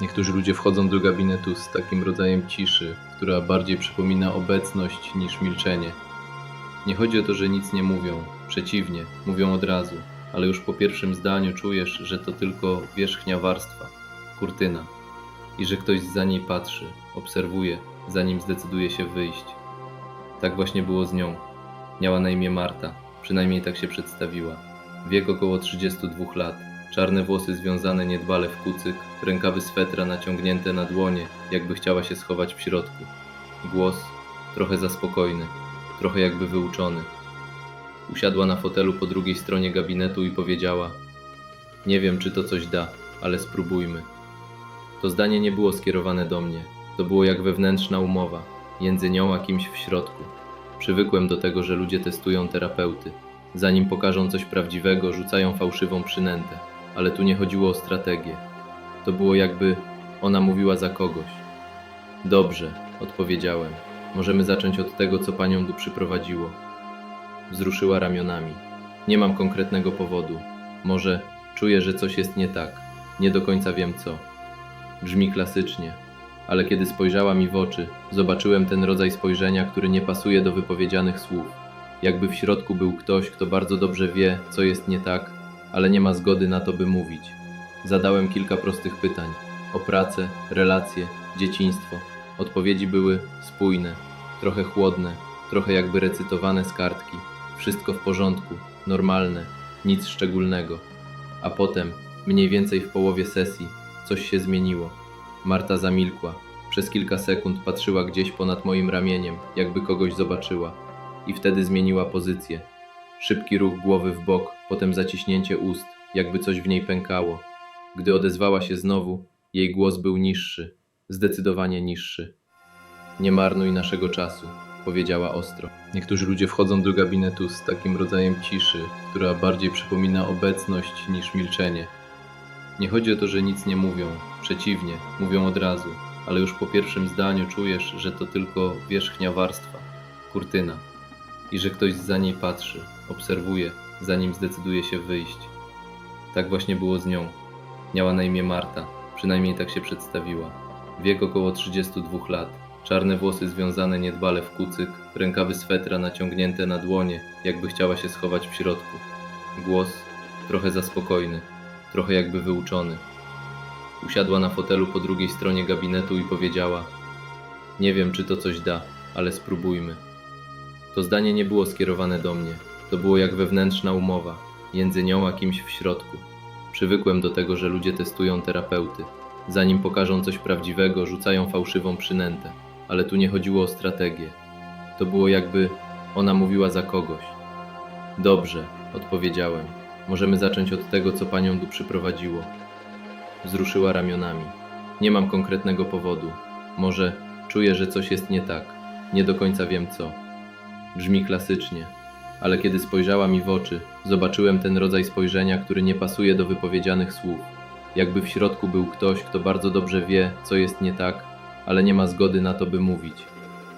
Niektórzy ludzie wchodzą do gabinetu z takim rodzajem ciszy, która bardziej przypomina obecność niż milczenie. Nie chodzi o to, że nic nie mówią, przeciwnie, mówią od razu, ale już po pierwszym zdaniu czujesz, że to tylko wierzchnia warstwa, kurtyna i że ktoś za niej patrzy, obserwuje, zanim zdecyduje się wyjść. Tak właśnie było z nią. Miała na imię Marta, przynajmniej tak się przedstawiła. Wiek około 32 lat, czarne włosy związane niedbale w kucyk, rękawy swetra naciągnięte na dłonie, jakby chciała się schować w środku. Głos trochę za spokojny, trochę jakby wyuczony. Usiadła na fotelu po drugiej stronie gabinetu i powiedziała: Nie wiem, czy to coś da, ale spróbujmy. To zdanie nie było skierowane do mnie. To było jak wewnętrzna umowa między nią a kimś w środku. Przywykłem do tego, że ludzie testują terapeuty. Zanim pokażą coś prawdziwego, rzucają fałszywą przynętę. Ale tu nie chodziło o strategię. To było jakby ona mówiła za kogoś. Dobrze, odpowiedziałem. Możemy zacząć od tego, co panią tu przyprowadziło. Wzruszyła ramionami. Nie mam konkretnego powodu. Może czuję, że coś jest nie tak. Nie do końca wiem co. Brzmi klasycznie, ale kiedy spojrzała mi w oczy, zobaczyłem ten rodzaj spojrzenia, który nie pasuje do wypowiedzianych słów. Jakby w środku był ktoś, kto bardzo dobrze wie, co jest nie tak, ale nie ma zgody na to, by mówić. Zadałem kilka prostych pytań o pracę, relacje, dzieciństwo. Odpowiedzi były spójne, trochę chłodne, trochę jakby recytowane z kartki. Wszystko w porządku, normalne, nic szczególnego. A potem, mniej więcej w połowie sesji, coś się zmieniło. Marta zamilkła. Przez kilka sekund patrzyła gdzieś ponad moim ramieniem, jakby kogoś zobaczyła. I wtedy zmieniła pozycję. Szybki ruch głowy w bok, potem zaciśnięcie ust, jakby coś w niej pękało. Gdy odezwała się znowu, jej głos był niższy, zdecydowanie niższy. Nie marnuj naszego czasu, powiedziała ostro. Niektórzy ludzie wchodzą do gabinetu z takim rodzajem ciszy, która bardziej przypomina obecność niż milczenie. Nie chodzi o to, że nic nie mówią, przeciwnie, mówią od razu, ale już po pierwszym zdaniu czujesz, że to tylko wierzchnia warstwa, kurtyna i że ktoś za niej patrzy, obserwuje, zanim zdecyduje się wyjść. Tak właśnie było z nią. Miała na imię Marta, przynajmniej tak się przedstawiła. Wiek około 32 lat, czarne włosy związane niedbale w kucyk, rękawy swetra naciągnięte na dłonie, jakby chciała się schować w środku. Głos trochę za spokojny, trochę jakby wyuczony. Usiadła na fotelu po drugiej stronie gabinetu i powiedziała: Nie wiem, czy to coś da, ale spróbujmy. To zdanie nie było skierowane do mnie. To było jak wewnętrzna umowa między nią a kimś w środku. Przywykłem do tego, że ludzie testują terapeuty. Zanim pokażą coś prawdziwego, rzucają fałszywą przynętę. Ale tu nie chodziło o strategię. To było jakby ona mówiła za kogoś. Dobrze, odpowiedziałem. Możemy zacząć od tego, co panią tu przyprowadziło. Wzruszyła ramionami. Nie mam konkretnego powodu. Może czuję, że coś jest nie tak. Nie do końca wiem co. Brzmi klasycznie, ale kiedy spojrzała mi w oczy, zobaczyłem ten rodzaj spojrzenia, który nie pasuje do wypowiedzianych słów. Jakby w środku był ktoś, kto bardzo dobrze wie, co jest nie tak, ale nie ma zgody na to, by mówić.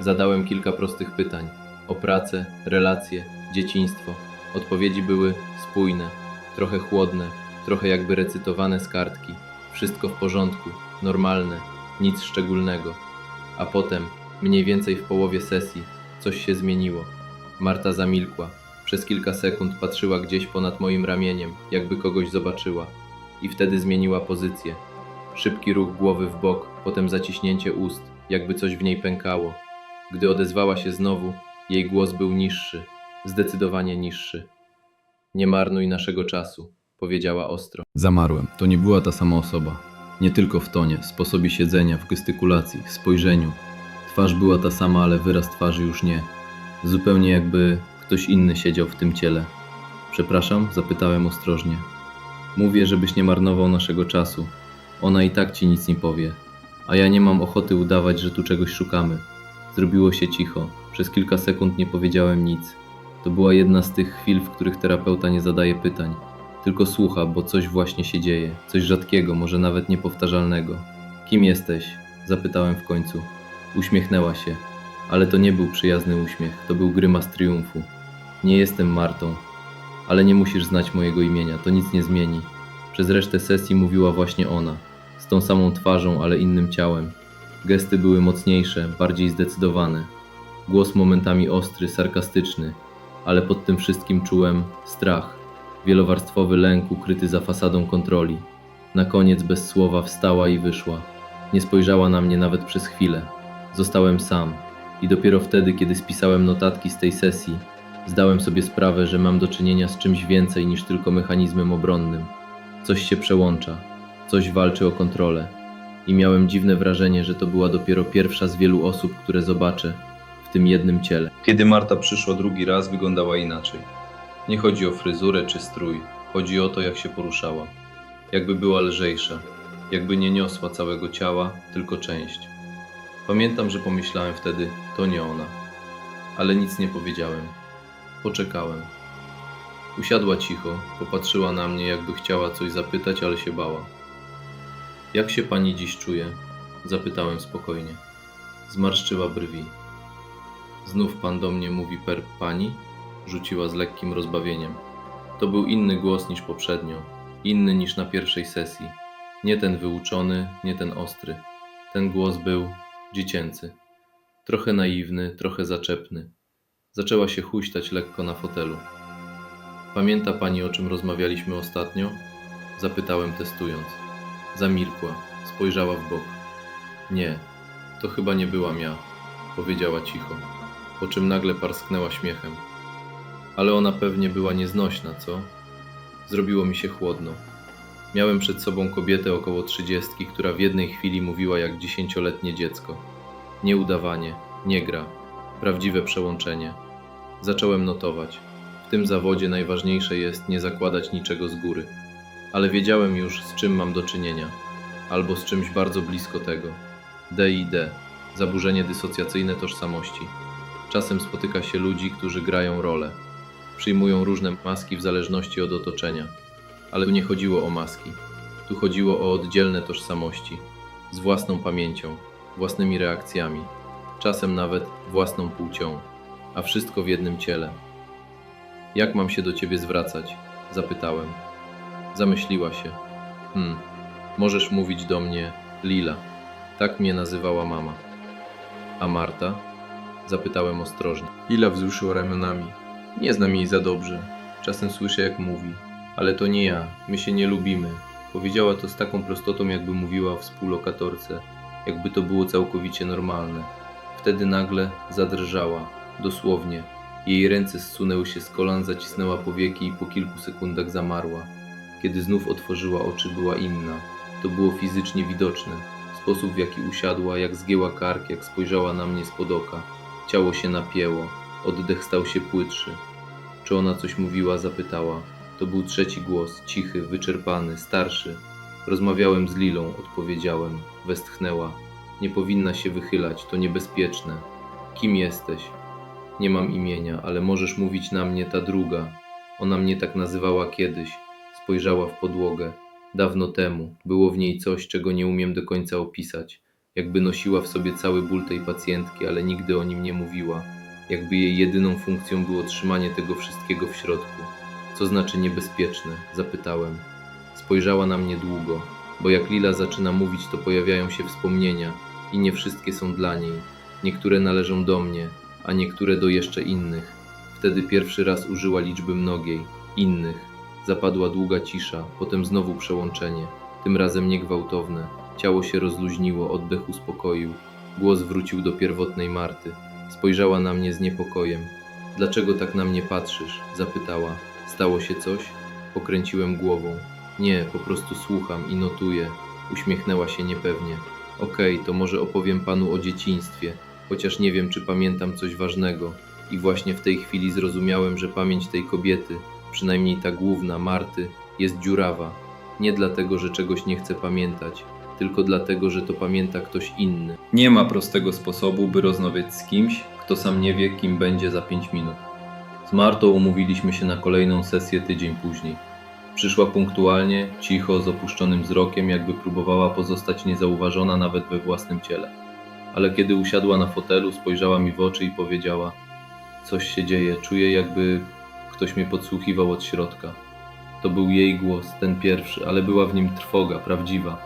Zadałem kilka prostych pytań o pracę, relacje, dzieciństwo. Odpowiedzi były spójne, trochę chłodne, trochę jakby recytowane z kartki. Wszystko w porządku, normalne, nic szczególnego. A potem, mniej więcej w połowie sesji, coś się zmieniło. Marta zamilkła. Przez kilka sekund patrzyła gdzieś ponad moim ramieniem, jakby kogoś zobaczyła. I wtedy zmieniła pozycję. Szybki ruch głowy w bok, potem zaciśnięcie ust, jakby coś w niej pękało. Gdy odezwała się znowu, jej głos był niższy, zdecydowanie niższy. Nie marnuj naszego czasu, powiedziała ostro. Zamarłem. To nie była ta sama osoba. Nie tylko w tonie, sposobie siedzenia, w gestykulacji, spojrzeniu. Twarz była ta sama, ale wyraz twarzy już nie. Zupełnie jakby ktoś inny siedział w tym ciele. Przepraszam, zapytałem ostrożnie. Mówię, żebyś nie marnował naszego czasu. Ona i tak ci nic nie powie. A ja nie mam ochoty udawać, że tu czegoś szukamy. Zrobiło się cicho. Przez kilka sekund nie powiedziałem nic. To była jedna z tych chwil, w których terapeuta nie zadaje pytań, tylko słucha, bo coś właśnie się dzieje, coś rzadkiego, może nawet niepowtarzalnego. Kim jesteś? zapytałem w końcu. Uśmiechnęła się, ale to nie był przyjazny uśmiech, to był grymas triumfu. Nie jestem Martą, ale nie musisz znać mojego imienia, to nic nie zmieni. Przez resztę sesji mówiła właśnie ona, z tą samą twarzą, ale innym ciałem. Gesty były mocniejsze, bardziej zdecydowane. Głos momentami ostry, sarkastyczny, ale pod tym wszystkim czułem strach, wielowarstwowy lęk ukryty za fasadą kontroli. Na koniec bez słowa wstała i wyszła. Nie spojrzała na mnie nawet przez chwilę. Zostałem sam i dopiero wtedy, kiedy spisałem notatki z tej sesji, zdałem sobie sprawę, że mam do czynienia z czymś więcej niż tylko mechanizmem obronnym. Coś się przełącza, coś walczy o kontrolę. I miałem dziwne wrażenie, że to była dopiero pierwsza z wielu osób, które zobaczę w tym jednym ciele. Kiedy Marta przyszła drugi raz, wyglądała inaczej. Nie chodzi o fryzurę czy strój, chodzi o to, jak się poruszała. Jakby była lżejsza, jakby nie niosła całego ciała, tylko część. Pamiętam, że pomyślałem wtedy, to nie ona. Ale nic nie powiedziałem. Poczekałem. Usiadła cicho, popatrzyła na mnie, jakby chciała coś zapytać, ale się bała. Jak się pani dziś czuje? Zapytałem spokojnie. Zmarszczyła brwi. Znów pan do mnie mówi per pani? Rzuciła z lekkim rozbawieniem. To był inny głos niż poprzednio, inny niż na pierwszej sesji. Nie ten wyuczony, nie ten ostry. Ten głos był dziecięcy. Trochę naiwny, trochę zaczepny. Zaczęła się huśtać lekko na fotelu. Pamięta pani, o czym rozmawialiśmy ostatnio? Zapytałem testując. Zamilkła, spojrzała w bok. Nie, to chyba nie byłam ja, powiedziała cicho, po czym nagle parsknęła śmiechem. Ale ona pewnie była nieznośna, co? Zrobiło mi się chłodno. Miałem przed sobą kobietę około trzydziestki, która w jednej chwili mówiła jak dziesięcioletnie dziecko. Nie udawanie, nie gra, prawdziwe przełączenie. Zacząłem notować. W tym zawodzie najważniejsze jest nie zakładać niczego z góry. Ale wiedziałem już, z czym mam do czynienia, albo z czymś bardzo blisko tego. DID zaburzenie dysocjacyjne tożsamości. Czasem spotyka się ludzi, którzy grają rolę. Przyjmują różne maski w zależności od otoczenia. Ale tu nie chodziło o maski. Tu chodziło o oddzielne tożsamości, z własną pamięcią, własnymi reakcjami, czasem nawet własną płcią, a wszystko w jednym ciele. Jak mam się do ciebie zwracać? Zapytałem. Zamyśliła się. Hmm, możesz mówić do mnie Lila. Tak mnie nazywała mama. A Marta? Zapytałem ostrożnie. Lila wzruszyła ramionami. Nie znam jej za dobrze. Czasem słyszę, jak mówi. Ale to nie ja. My się nie lubimy. Powiedziała to z taką prostotą, jakby mówiła współlokatorce. Jakby to było całkowicie normalne. Wtedy nagle zadrżała. Dosłownie. Jej ręce zsunęły się z kolan, zacisnęła powieki i po kilku sekundach zamarła. Kiedy znów otworzyła oczy, była inna. To było fizycznie widoczne. Sposób, w jaki usiadła, jak zgięła kark, jak spojrzała na mnie spod oka. Ciało się napięło, oddech stał się płytszy. Czy ona coś mówiła? Zapytała. To był trzeci głos, cichy, wyczerpany, starszy. Rozmawiałem z Lilą, odpowiedziałem. Westchnęła. Nie powinna się wychylać, to niebezpieczne. Kim jesteś? Nie mam imienia, ale możesz mówić na mnie ta druga. Ona mnie tak nazywała kiedyś. Spojrzała w podłogę. Dawno temu było w niej coś, czego nie umiem do końca opisać. Jakby nosiła w sobie cały ból tej pacjentki, ale nigdy o nim nie mówiła. Jakby jej jedyną funkcją było trzymanie tego wszystkiego w środku. Co znaczy niebezpieczne? Zapytałem. Spojrzała na mnie długo, bo jak Lila zaczyna mówić, to pojawiają się wspomnienia i nie wszystkie są dla niej. Niektóre należą do mnie, a niektóre do jeszcze innych. Wtedy pierwszy raz użyła liczby mnogiej. Innych. Zapadła długa cisza, potem znowu przełączenie. Tym razem niegwałtowne. Ciało się rozluźniło, oddech uspokoił. Głos wrócił do pierwotnej Marty. Spojrzała na mnie z niepokojem. Dlaczego tak na mnie patrzysz? zapytała. Stało się coś? Pokręciłem głową. Nie, po prostu słucham i notuję. Uśmiechnęła się niepewnie. Okej, to może opowiem panu o dzieciństwie, chociaż nie wiem, czy pamiętam coś ważnego. I właśnie w tej chwili zrozumiałem, że pamięć tej kobiety, przynajmniej ta główna, Marty, jest dziurawa. Nie dlatego, że czegoś nie chce pamiętać, tylko dlatego, że to pamięta ktoś inny. Nie ma prostego sposobu, by rozmawiać z kimś, kto sam nie wie, kim będzie za 5 minut. Z Martą umówiliśmy się na kolejną sesję tydzień później. Przyszła punktualnie, cicho, z opuszczonym wzrokiem, jakby próbowała pozostać niezauważona nawet we własnym ciele. Ale kiedy usiadła na fotelu, spojrzała mi w oczy i powiedziała: Coś się dzieje, czuję, jakby ktoś mnie podsłuchiwał od środka. To był jej głos, ten pierwszy, ale była w nim trwoga, prawdziwa.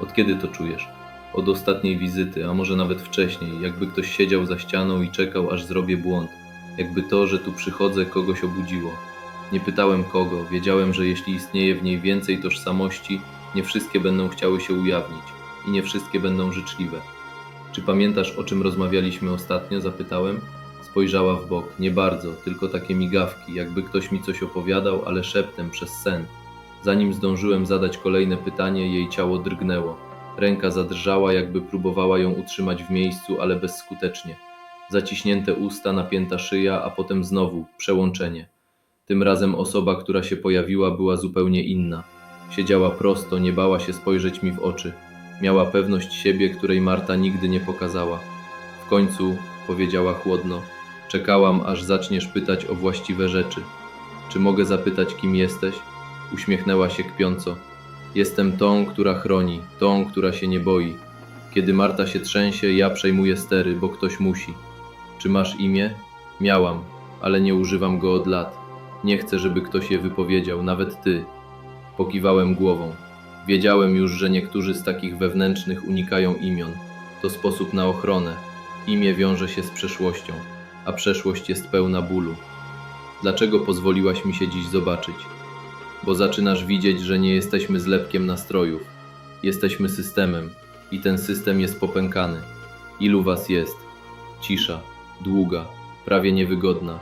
Od kiedy to czujesz? Od ostatniej wizyty, a może nawet wcześniej, jakby ktoś siedział za ścianą i czekał, aż zrobię błąd. Jakby to, że tu przychodzę, kogoś obudziło. Nie pytałem kogo, wiedziałem, że jeśli istnieje w niej więcej tożsamości, nie wszystkie będą chciały się ujawnić i nie wszystkie będą życzliwe. Czy pamiętasz, o czym rozmawialiśmy ostatnio? Zapytałem. Spojrzała w bok. Nie bardzo, tylko takie migawki, jakby ktoś mi coś opowiadał, ale szeptem przez sen. Zanim zdążyłem zadać kolejne pytanie, jej ciało drgnęło. Ręka zadrżała, jakby próbowała ją utrzymać w miejscu, ale bezskutecznie. Zaciśnięte usta, napięta szyja, a potem znowu przełączenie. Tym razem osoba, która się pojawiła, była zupełnie inna. Siedziała prosto, nie bała się spojrzeć mi w oczy. Miała pewność siebie, której Marta nigdy nie pokazała. W końcu powiedziała chłodno: Czekałam, aż zaczniesz pytać o właściwe rzeczy. Czy mogę zapytać, kim jesteś? Uśmiechnęła się kpiąco. Jestem tą, która chroni, tą, która się nie boi. Kiedy Marta się trzęsie, ja przejmuję stery, bo ktoś musi. Czy masz imię? Miałam, ale nie używam go od lat. Nie chcę, żeby ktoś je wypowiedział, nawet ty. Pokiwałem głową. Wiedziałem już, że niektórzy z takich wewnętrznych unikają imion. To sposób na ochronę. Imię wiąże się z przeszłością, a przeszłość jest pełna bólu. Dlaczego pozwoliłaś mi się dziś zobaczyć? Bo zaczynasz widzieć, że nie jesteśmy zlepkiem nastrojów. Jesteśmy systemem i ten system jest popękany. Ilu was jest? Cisza, długa, prawie niewygodna.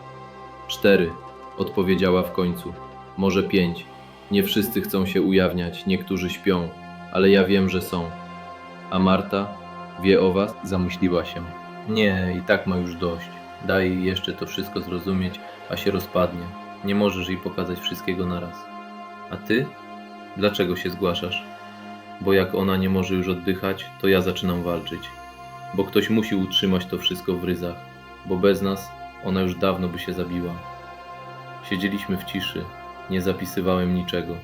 Cztery, odpowiedziała w końcu. Może pięć. Nie wszyscy chcą się ujawniać, niektórzy śpią, ale ja wiem, że są. A Marta wie o was? Zamyśliła się. Nie, i tak ma już dość. Daj jej jeszcze to wszystko zrozumieć, a się rozpadnie. Nie możesz jej pokazać wszystkiego naraz. A ty? Dlaczego się zgłaszasz? Bo jak ona nie może już oddychać, to ja zaczynam walczyć. Bo ktoś musi utrzymać to wszystko w ryzach, bo bez nas ona już dawno by się zabiła. Siedzieliśmy w ciszy, nie zapisywałem niczego.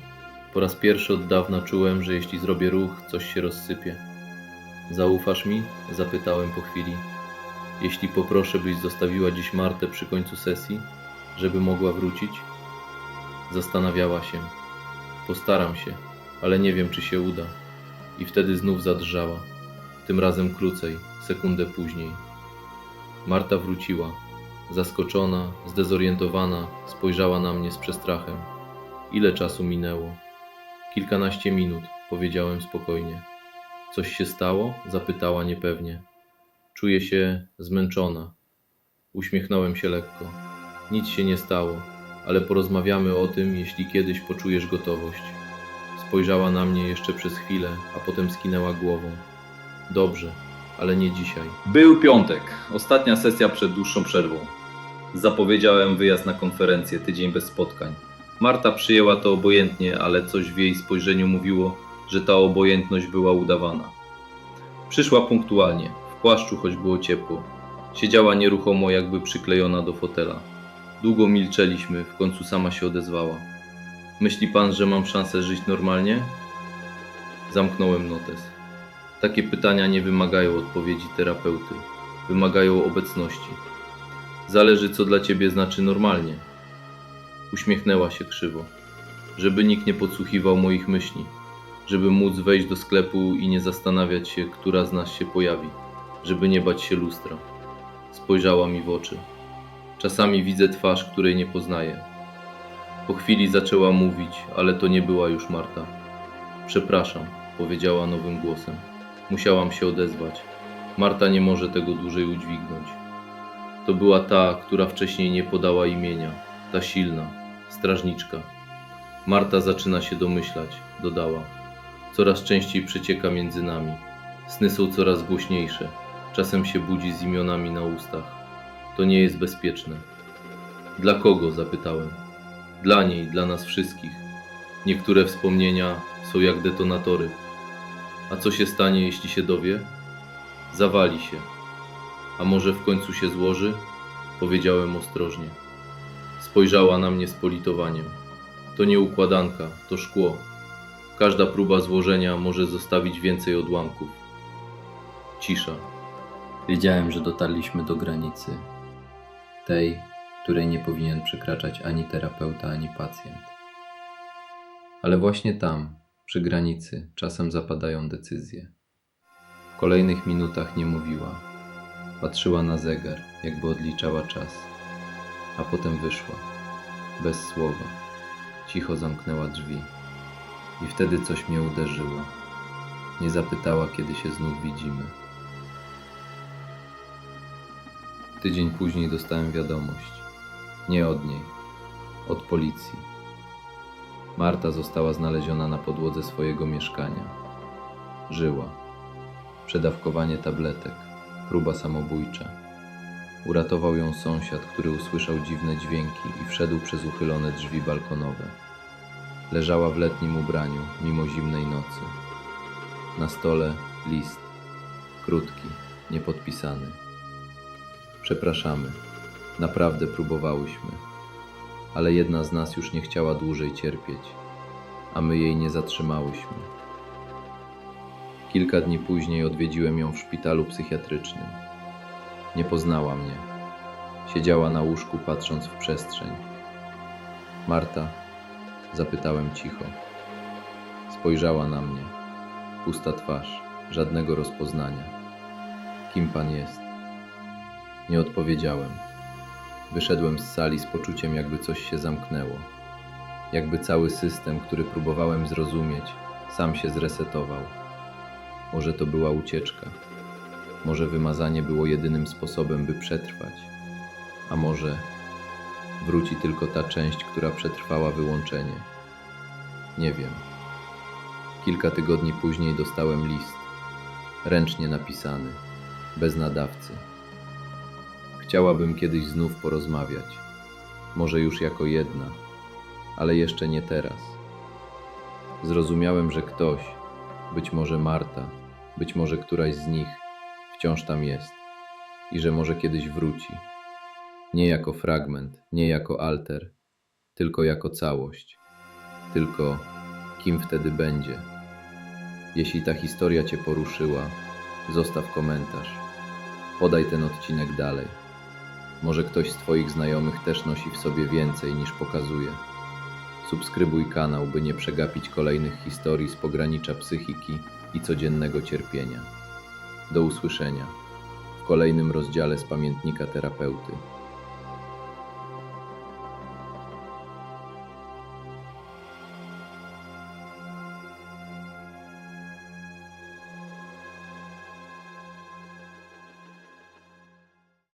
Po raz pierwszy od dawna czułem, że jeśli zrobię ruch, coś się rozsypie. Zaufasz mi? Zapytałem po chwili. Jeśli poproszę, byś zostawiła dziś Martę przy końcu sesji, żeby mogła wrócić? Zastanawiała się. Postaram się, ale nie wiem, czy się uda. I wtedy znów zadrżała. Tym razem krócej, sekundę później. Marta wróciła. Zaskoczona, zdezorientowana, spojrzała na mnie z przestrachem. Ile czasu minęło? Kilkanaście minut, powiedziałem spokojnie. Coś się stało? zapytała niepewnie. Czuję się zmęczona. Uśmiechnąłem się lekko. Nic się nie stało, ale porozmawiamy o tym, jeśli kiedyś poczujesz gotowość. Spojrzała na mnie jeszcze przez chwilę, a potem skinęła głową. Dobrze, ale nie dzisiaj. Był piątek, ostatnia sesja przed dłuższą przerwą. Zapowiedziałem wyjazd na konferencję, tydzień bez spotkań. Marta przyjęła to obojętnie, ale coś w jej spojrzeniu mówiło, że ta obojętność była udawana. Przyszła punktualnie, w płaszczu, choć było ciepło. Siedziała nieruchomo, jakby przyklejona do fotela. Długo milczeliśmy, w końcu sama się odezwała. Myśli pan, że mam szansę żyć normalnie? Zamknąłem notes. Takie pytania nie wymagają odpowiedzi terapeuty, wymagają obecności. Zależy, co dla ciebie znaczy normalnie. Uśmiechnęła się krzywo, żeby nikt nie podsłuchiwał moich myśli, żeby móc wejść do sklepu i nie zastanawiać się, która z nas się pojawi, żeby nie bać się lustra. Spojrzała mi w oczy. Czasami widzę twarz, której nie poznaję. Po chwili zaczęła mówić, ale to nie była już Marta. Przepraszam, powiedziała nowym głosem. Musiałam się odezwać. Marta nie może tego dłużej udźwignąć. To była ta, która wcześniej nie podała imienia, ta silna, strażniczka. Marta zaczyna się domyślać, dodała. Coraz częściej przecieka między nami. Sny są coraz głośniejsze. Czasem się budzi z imionami na ustach. To nie jest bezpieczne. Dla kogo? zapytałem. Dla niej, dla nas wszystkich. Niektóre wspomnienia są jak detonatory. A co się stanie, jeśli się dowie? Zawali się. A może w końcu się złoży? Powiedziałem ostrożnie. Spojrzała na mnie z politowaniem. To nie układanka, to szkło. Każda próba złożenia może zostawić więcej odłamków. Cisza. Wiedziałem, że dotarliśmy do granicy. Tej, której nie powinien przekraczać ani terapeuta, ani pacjent. Ale właśnie tam, Przy granicy czasem zapadają decyzje. W kolejnych minutach nie mówiła. Patrzyła na zegar, jakby odliczała czas, a potem wyszła, bez słowa. Cicho zamknęła drzwi. I wtedy coś mnie uderzyło. Nie zapytała, kiedy się znów widzimy. Tydzień później dostałem wiadomość. Nie od niej, od policji. Marta została znaleziona na podłodze swojego mieszkania. Żyła. Przedawkowanie tabletek, próba samobójcza. Uratował ją sąsiad, który usłyszał dziwne dźwięki i wszedł przez uchylone drzwi balkonowe. Leżała w letnim ubraniu, mimo zimnej nocy. Na stole list, krótki, niepodpisany. Przepraszamy, naprawdę próbowałyśmy, ale jedna z nas już nie chciała dłużej cierpieć, a my jej nie zatrzymałyśmy. Kilka dni później odwiedziłem ją w szpitalu psychiatrycznym. Nie poznała mnie. Siedziała na łóżku, patrząc w przestrzeń. Marta, zapytałem cicho. Spojrzała na mnie. Pusta twarz, żadnego rozpoznania. Kim pan jest? Nie odpowiedziałem. Wyszedłem z sali z poczuciem, jakby coś się zamknęło. Jakby cały system, który próbowałem zrozumieć, sam się zresetował. Może to była ucieczka. Może wymazanie było jedynym sposobem, by przetrwać. A może wróci tylko ta część, która przetrwała wyłączenie. Nie wiem. Kilka tygodni później dostałem list, ręcznie napisany, bez nadawcy. Chciałabym kiedyś znów porozmawiać, może już jako jedna, ale jeszcze nie teraz. Zrozumiałem, że ktoś, być może Marta, być może któraś z nich, wciąż tam jest i że może kiedyś wróci. Nie jako fragment, nie jako alter, tylko jako całość. Tylko kim wtedy będzie. Jeśli ta historia Cię poruszyła, zostaw komentarz. Podaj ten odcinek dalej. Może ktoś z Twoich znajomych też nosi w sobie więcej niż pokazuje. Subskrybuj kanał, by nie przegapić kolejnych historii z pogranicza psychiki i codziennego cierpienia. Do usłyszenia w kolejnym rozdziale z pamiętnika terapeuty.